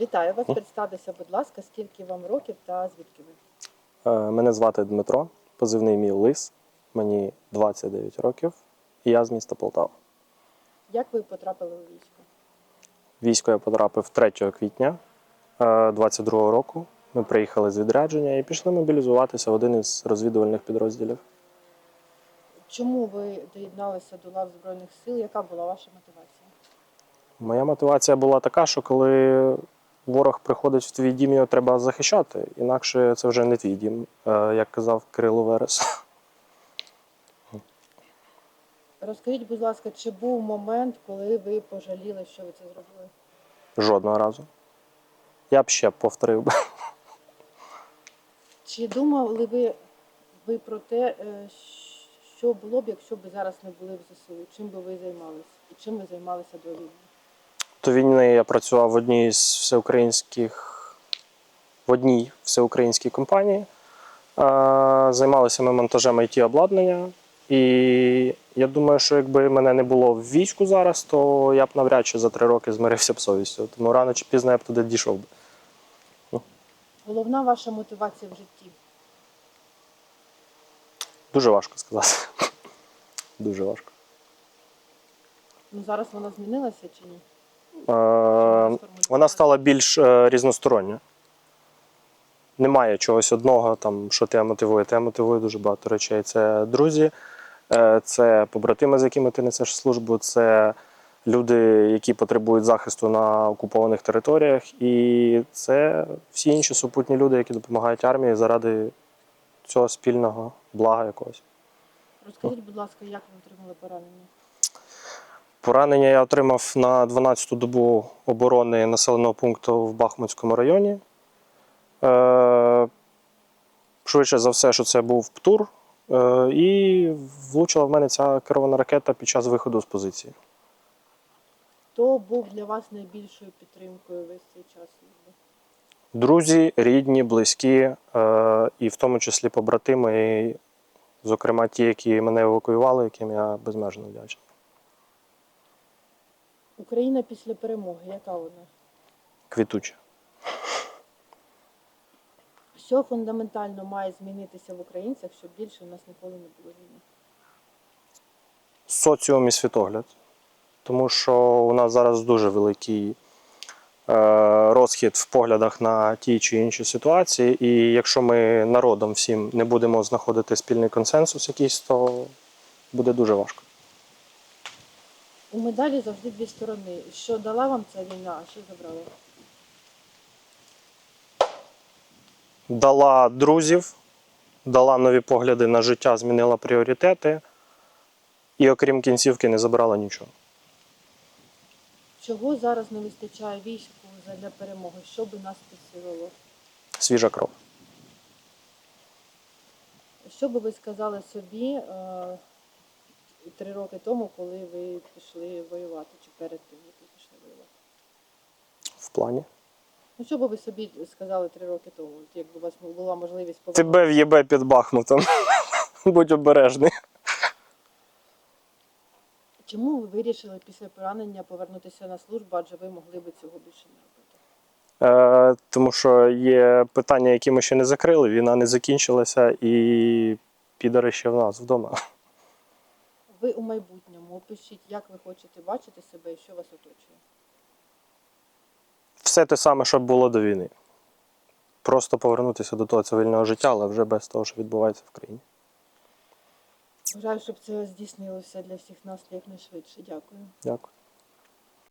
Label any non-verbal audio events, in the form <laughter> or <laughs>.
Вітаю вас. Представтеся, будь ласка, скільки вам років та звідки ви? Е, Мене звати Дмитро, позивний мій Лис, мені 29 років, і я з міста Полтава. Як ви потрапили у військо? Військо я потрапив 3 квітня 22 року. Ми приїхали з відрядження і пішли мобілізуватися в один із розвідувальних підрозділів. Чому ви доєдналися до лав Збройних сил? Яка була ваша мотивація? Моя мотивація була така, що коли ворог приходить в твій дім, його треба захищати, інакше це вже не твій дім, е, як казав Кирило Верес. Розкажіть, будь ласка, чи був момент, коли ви пожаліли, що ви це зробили? Жодного разу. Я б ще повторив би. Чи думали ви, ви про те, е, що було б, якщо б зараз не були в ЗСУ? Чим би ви займалися? І чим ви займалися до війни? До війни я працював в одній з всеукраїнських в одній всеукраїнській компанії. Займалися ми монтажем it обладнання. І я думаю, що якби мене не було в війську зараз, то я б навряд чи за три роки змирився б совістю. Тому рано чи пізно я б туди дійшов би. Головна ваша мотивація в житті? Дуже важко сказати. <laughs> Дуже важко. Ну зараз вона змінилася чи ні? Е, Вона стала більш е, різностороння. Немає чогось одного, там, що тебе мотивує. Тебе мотивує дуже багато речей. Це друзі, е, це побратими, з якими ти несеш службу, це люди, які потребують захисту на окупованих територіях, і це всі інші супутні люди, які допомагають армії заради цього спільного блага якогось. Розкажіть, будь ласка, як ви отримали поранення? Поранення я отримав на 12-ту добу оборони населеного пункту в Бахмутському районі. Е, швидше за все, що це був ПТУР. Е, і влучила в мене ця керована ракета під час виходу з позиції. Хто був для вас найбільшою підтримкою весь цей час? Друзі, рідні, близькі, е, і в тому числі побратими, і, зокрема ті, які мене евакуювали, яким я безмежно вдячний. Україна після перемоги, яка вона? Квітуче. Що фундаментально має змінитися в українцях, щоб більше у нас ніколи не було війни? соціум і світогляд. Тому що у нас зараз дуже великий е, розхід в поглядах на ті чи інші ситуації. І якщо ми народом всім не будемо знаходити спільний консенсус якийсь, то буде дуже важко. У медалі завжди дві сторони. Що дала вам ця війна, а що забрала? Дала друзів, дала нові погляди на життя, змінила пріоритети. І окрім кінцівки, не забрала нічого. Чого зараз не вистачає війську для перемоги? Що би нас підсилило? Свіжа кров. Що би ви сказали собі е, три роки тому, коли ви пішли перед тим, як ви пішли воювати? В плані. Ну, що би ви собі сказали три роки тому, якби у вас була можливість повернутися? Тебе в'єбе під Бахмутом. <laughs> Будь обережний. Чому ви вирішили після поранення повернутися на службу, адже ви могли би цього більше не робити? Е, тому що є питання, які ми ще не закрили, війна не закінчилася, і підари ще в нас вдома. Ви у майбутньому опишіть, як ви хочете бачити себе і що вас оточує. Все те саме, що було до війни. Просто повернутися до того цивільного життя, але вже без того, що відбувається в країні. Бажаю, щоб це здійснилося для всіх нас якнайшвидше. Дякую. Дякую.